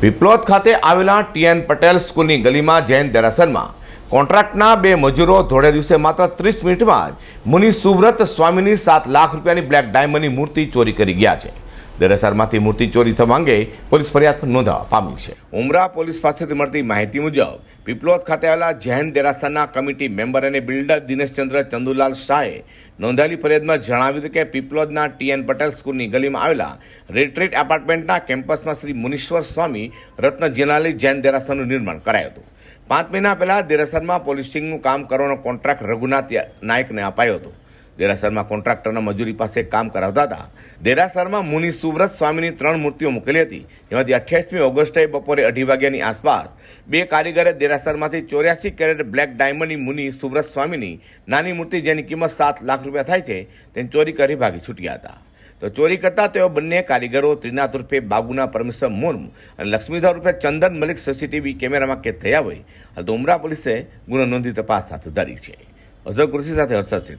પીપલોદ ખાતે આવેલા ટીએન પટેલ સ્કૂલની ગલીમાં જૈન દેરાસરમાં કોન્ટ્રાક્ટના બે મજૂરો ધોળે દિવસે માત્ર ત્રીસ મિનિટમાં જ મુનિ સુવ્રત સ્વામીની સાત લાખ રૂપિયાની બ્લેક ડાયમંડની મૂર્તિ ચોરી કરી ગયા છે. દેરાસરમાંથી મૂર્તિ ચોરી થવા અંગે પોલીસ ફરિયાદ નોંધવા પામી છે. ઉમરા પોલીસ પાસેથી મળતી માહિતી મુજબ, પીપલોદ ખાતે આવેલા જૈન દેરાસરના કમિટી મેમ્બર અને બિલ્ડર દિનેશચંદ્ર ચંદુલાલ શાહે નોંધાયેલી ફરિયાદમાં જણાવ્યું હતું કે પીપલોદના ટીએન પટેલ સ્કૂલની ગલીમાં આવેલા રિટ્રીટ એપાર્ટમેન્ટના કેમ્પસમાં શ્રી મુનીશ્વર સ્વામી રત્ન જિનાલી જૈન દેરાસરનું નિર્માણ કરાયું હતું. પાંચ મહિના પહેલા દેરાસરમાં પોલિશિંગનું કામ કરવાનો કોન્ટ્રાક્ટ રઘુનાથ નાયકને અપાયો હતો. દેરાસરમાં કોન્ટ્રાક્ટરના મજૂરી પાસે કામ કરાવતા હતા. દેરાસરમાં મુનિ સુવ્રત સ્વામીની ત્રણ મૂર્તિઓ મૂકેલી હતી. જેમાંથી અઠ્યાવીસમી ઓગસ્ટે બપોરે અઢી વાગ્યાની આસપાસ બે કારીગરે દેરાસરમાંથી ચોર્યાસી કેરેટ બ્લેક ડાયમંડની મુનિ સુવ્રત સ્વામીની નાની મૂર્તિ જેની કિંમત સાત લાખ રૂપિયા થાય છે, તેની ચોરી કરી ભાગી છૂટ્યા હતા. તો ચોરી કરતા તેઓ બંને કારીગરો ત્રિનાથ રૂપે બાબુના પરમેશ્વર મુર્મ અને લક્ષ્મીધર રૂપે ચંદન મલિક સીસીટીવી કેમેરામાં કેદ થયા હોય. હાલ તો ઉમરા પોલીસે ગુનો નોંધી તપાસ હાથ ધરી છે. અઝર કૃષિ સાથે હર્ષદ સેઠા